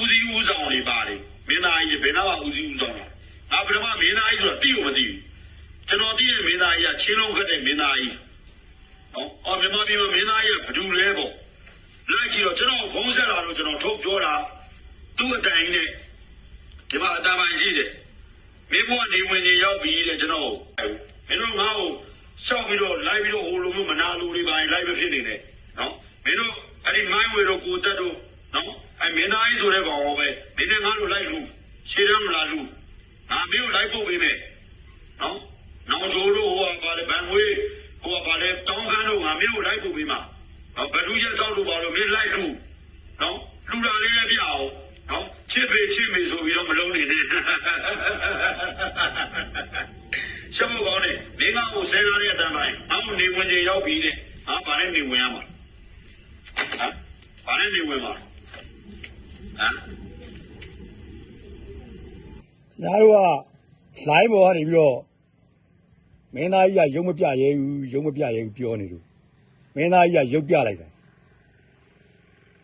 ဦးစီးဦးဆောင်တွေပါတယ်မင်းသားကြီးဘယ်နာကဦးစီးဦးဆောင်လဲငါပထမမင်းသားကြီးဆိုတာတိကိုမသိဘူးကျွန်တော်သိတဲ့မင်းသားကြီးကချင်းလုံးခတ်တဲ့မင်းသားကြီးနော်အော်မြန်မာပြည်မှာမင်းသားကြီးကဘယ်သူလဲပေါ့လိုက်ကြည့်တော့ကျွန်တော်ဖုံးဆက်လာတော့ကျွန်တော်ထုတ်ပြောတာသူ့အတိုင်နဲ့ဒီမှာအတမန်ရှိတယ်မင်းဘဝနေဝင်နေရောက်ပြီတဲ့ကျွန်တော်မင်းတို့ငါ့ကိုရှောက်ပြီးတော့လိုက်ပြီးတော့ဟိုလိုမျိုးမနာလိုတွေပါလိုက်မဖြစ်နေနဲ့နော်မင်းတို့အဲ့ဒီမိုင်းဝေတို့ကိုတက်တို့နော် အဲ့မင်းသားကြီးဆိုတဲ့ကောင်ဟောပဲမင်းနဲ့ငါတို့လိုက်လူရှေ့တန်းမလာလူငါမင်းကိုလိုက်ပို့ပေးမယ်နော်နောင်ချိုးတို့ဟိုကပါလေဘန်ဝေးဟိုကပါလေတောင်းခမ်းတို့ငါမင်းကိုလိုက်ပို့ပေးမှာနော်ဘယ်သူရက်ဆောက်လို့ပါလို့မင်းလိုက်လူနော်လူလာလေးလည်းပြအောင်နော်ချစ်ပေချစ်မေဆိုပြီးတော့မလုံးနေနဲ့ရှမကောင်းနေမင်းကကိုဆဲလာတဲ့အတန်းပိုင်းအမှုနေဝင်ချင်းရောက်ပြီတဲ့ဟာဗာနဲ့နေဝင်ရမှာဟမ်ဗာနဲ့နေဝင်မှာဟမ် ညာတို့ကလိုင်းပေါ်ကနေပြီးတော့မင်းသားကြီးကရုံမပြရဲဘူးရုံမပြရဲဘူးပြောနေလို့မင်းသားကြီးကရုပ်ပြလိုက်တယ်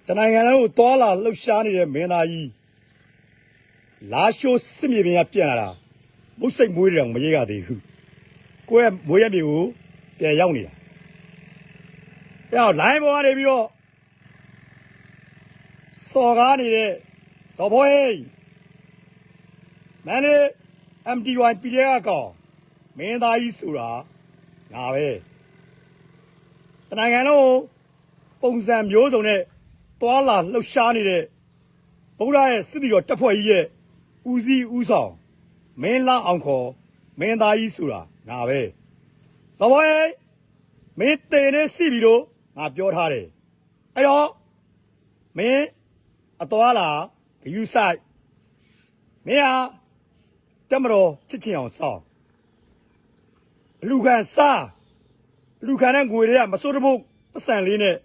တနိုင်ငံလုံးကိုသွာလာလှုပ်ရှားနေတဲ့မင်းသားကြီးလာရှိုးစစ်မြေပြင်ကပြန်လာတာမုတ်စိတ်မွေးတယ်အောင်မရိပ်ရသေးဘူးကိုယ့်ရဲ့မွေးရမြေကိုပြန်ရောက်နေတာအဲ့တော့လိုင်းပေါ်ကနေပြီးတော့စော်ကားနေတဲ့ဇော်ဘွေး မန်နေ MTY ပြည်တဲ့ကကောင်မင်းသားကြီးဆိုတာငါပဲတနိုင်ငံလုံးပုံစံမျိုးစုံနဲ့တွာလာလှုပ်ရှားနေတဲ့ဗုဒ္ဓရဲ့စစ်တီတော်တပ်ဖွဲ့ကြီးရဲ့ဦးစီးဦးဆောင်မင်းလာအောင်ခေါ်မင်းသားကြီးဆိုတာငါပဲသဘောရဲ့မင်းတေနေစီပြီလို့ငါပြောထားတယ်အဲ့တော့မင်းအတော်လာဂယူဆိုင်မင်းဟာ တက်မတော်ချစ်ချင်အောင်စောင့်အလူခံစားအလူခံတဲ့ငွေတွေကမစိုးတဖို့ပတ်စံလေးနဲ့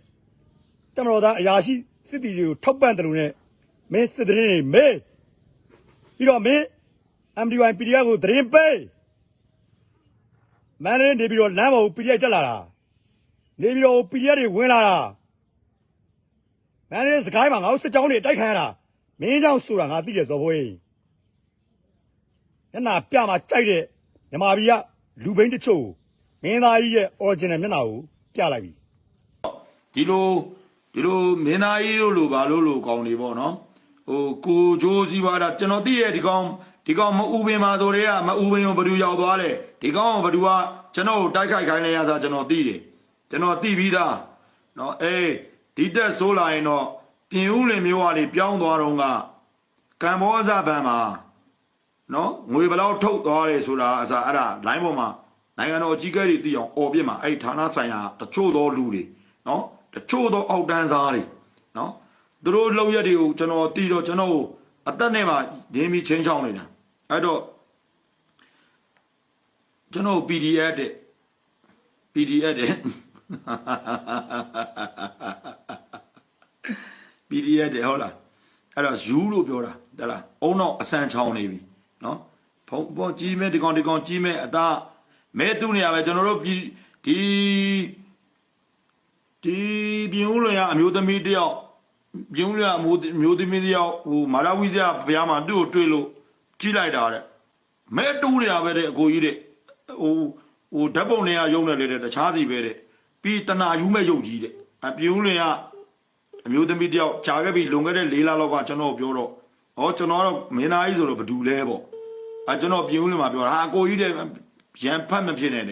တက်မတော်သားအရာရှိစစ်တီတွေကိုထောက်ပံ့တယ်လို့နဲ့မင်းစစ်တရင်တွေမေးပြီးတော့မင်း MDY PDF ကိုသတင်းပေးမန်ရင်းနေပြီးတော့လမ်းပေါ်ကို PDF တက်လာတာနေပြီးတော့ PDF တွေဝင်လာတာမန်ရင်းစကိုင်းမှာငါတို့စစ်ကြောင်းတွေတိုက်ခံရတာမင်းကြောင့်ဆိုတာငါသိတယ်ဇော်ဘွေး မျက်နှာပြမှာကြိုက်တဲ့မြမာပြည်ကလူဘိန်းတချို့ကိုမင်းသားကြီးရဲ့ original မျက်နှာကိုပြလိုက်ပြီဒီလိုဒီလိုမင်းသားကြီးတို့လိုပါလို့လို့ကောင်းနေပေါ့နော်ဟိုကိုဂျိုးစီပါတာကျွန်တော်သိရဲ့ဒီကောင်ဒီကောင်မအူပင်မှာဆိုတဲ့ကမအူပင်ကိုဘယ်သူရောက်သွားလဲဒီကောင်ကဘယ်သူကကျွန်တော်ကိုတိုက်ခိုက်ခိုင်းလဲရတာကျွန်တော်သိတယ်ကျွန်တော်သိပြီးသားနော်အေးဒီတက်ဆိုးလာရင်တော့ပြင်ဦးလင်မျိုးကနေပြောင်းသွားတော့ကကမ္ဘောဇဘန်မှာ နော်ငွေဘယ်လောက်ထုတ်သွားတယ်ဆိုတာအစားအဲ့ဒါ line ပေါ်မှာနိုင်ငံတော်အကြီးအကဲတွေသိအောင်អော်ပြစ်မှာအဲ့ဒီဌာနဆိုင်ရာတချို့သောလူတွေနော်တချို့သောအောက်တန်းစားတွေနော်သူတို့လောက်ရက်တွေကိုကျွန်တော်တီးတော့ကျွန်တော်ကိုအသက်နဲ့မှရင်းပြီးချင်းချောင်းနေတာအဲ့တော့ကျွန်တော် PDF တဲ့ PDF တဲ့ PDF တဲ့ဟုတ်လားအဲ့တော့ယူလို့ပြောတာတလားအုံတော့အဆန်ချောင်းနေပြီ နော်ဖုံဖုံကြီးမဲ့ဒီကောင်ဒီကောင်ကြီးမဲ့အသားမဲတူနေရပဲကျွန်တော်တို့ဒီဒီဒီပြင်ဦးလွင်ရအမျိုးသမီးတယောက်ပြင်ဦးလွင်ရအမျိုးမျိုးသမီးတယောက်ဟိုမာလာဝီဇာဘုရားမှာသူ့ကိုတွေ့လို့ကြီးလိုက်တာတဲ့မဲတူနေတာပဲတဲ့အကိုကြီးတဲ့ဟိုဟိုဓာတ်ပုံတွေကရုံနေလေတဲ့တခြားစီပဲတဲ့ပြီးတနာယူမဲ့ရုပ်ကြီးတဲ့အပြင်ဦးလွင်ရအမျိုးသမီးတယောက်ကြာခဲ့ပြီလွန်ခဲ့တဲ့၄လလောက်ကကျွန်တော်ပြောတော့ဩကျွန်တော်ကတော့မင်းသားကြီးဆိုတော့ဘဒူလဲပေါ့ 啊，就那比如你嘛，比如他过于的偏判喷偏来的，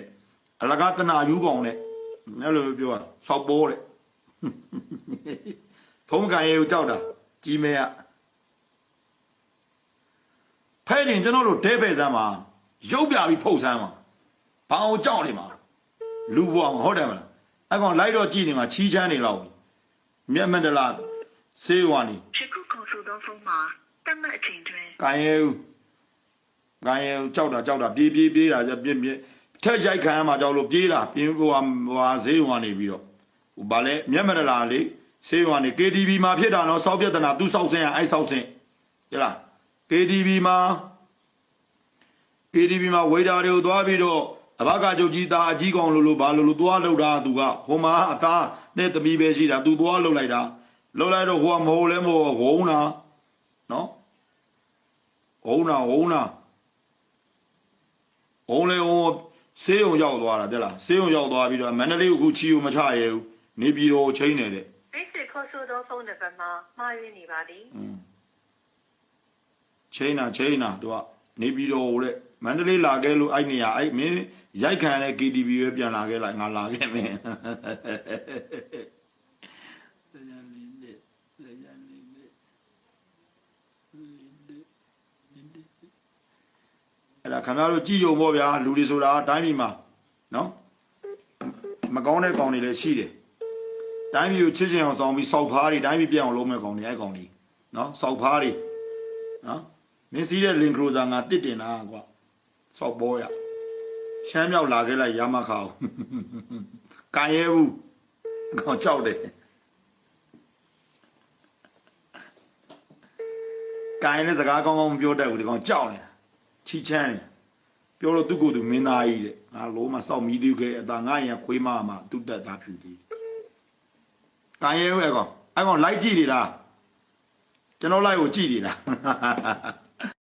啊，那个在那有光的，那路比如啊，烧包的，同感也有照的，姐妹啊。派人在那路特别站嘛，右边比浦山嘛，帮我照的嘛，路况好点嘛，还，讲来到几里嘛，七千里路，慢慢的啦，谁往的？是高速道路吗？丹麦前端。干有。ကိုင်းရဲဦးကြောက်တာကြောက်တာပြေးပြေးပြေးတာကြပြင်းပြင်းထက်ရိုက်ခံရမှာကြောက်လို့ပြေးတာပြင်းဟိုဟာဟိုဟာဈေးဝါနေပြီးတော့ဟိုဗာလဲမြတ်မန္တလာလေဈေးဝါနေ KTV မှာဖြစ်တာနော်စောက်ပြဿနာသူစောက်စင်းရအဲ့စောက်စင်းဟဲ့လား KTV မှာ KTV မှာဝေတာတွေကိုသွားပြီးတော့အဘကကြုတ်ကြီးသားအကြီးကောင်လို့လို့ဘာလို့လို့သွားလှုပ်တာသူကဟိုမှာအသားနဲ့သမီးပဲရှိတာသူသွားလှုပ်လိုက်တာလှုပ်လိုက်တော့ဟိုကမဟုတ်လဲမဟုတ်ဝုံးတာနော်ဝုံနာဝုံနာ ဝုံလေဝုံဆေးရုံရောက်သွားတာတဲ့လားဆေးရုံရောက်သွားပြီးတော့မန္တလေးကိုအခုချီကိုမချရဲဘူးနေပြည်တော်ကိုချိန်နေတယ်မိတ်ဆွေခေါ်ဆိုသောဖုန်းနံပါတ်မှာမှားယွင်းနေပါသည်อืมချိန်နာချိန်နာသူကနေပြည်တော်ကိုလေမန္တလေးလာခဲ့လို့အဲ့နေရအဲ့မင်းရိုက်ခံတဲ့ KTV ပဲပြန်လာခဲ့လိုက်ငါလာခဲ့မင်းအဲ့ဒါ ခင်ဗျားတို့ကြည်ယုံပေါ့ဗျာလူတွေဆိုတာတိုင်းပြည်မှာနော်မကောင်းတဲ့ကောင်တွေလည်းရှိတယ်တိုင်းပြည်ကိုချစ်ချင်အောင်ဆောင်ပြီးစောက်ဖားတွေတိုင်းပြည်ပြအောင်လုပ်မဲ့ကောင်တွေအဲ့ကောင်တွေနော်စောက်ဖားတွေနော်မင်းစီးတဲ့လင်ကရိုဇာငါတစ်တင်တာကွာစောက်ပေါ်ရရှမ်းမြောက်လာခဲ့လိုက်ရမခါအောင်ကန်ရဲဘူးကောင်ကြောက်တယ်ကန်ရဲတဲ့စကားကောင်းကောင်းမပြောတတ်ဘူးဒီကောင်ကြောက်နေတာချီချမ်းတယ် ပြောလို့သူ့ကိုယ်သူမင်းသားကြီးတဲ့ငါလုံးမစောက်မီးသေးခဲ့အသာငါရင်ခွေးမမှာသူ့တက်သားဖြူသေးကံရဲဝဲကောင်အဲ့ကောင်လိုက်ကြည့်နေလားကျွန်တော်လိုက်ကိုကြည့်နေလား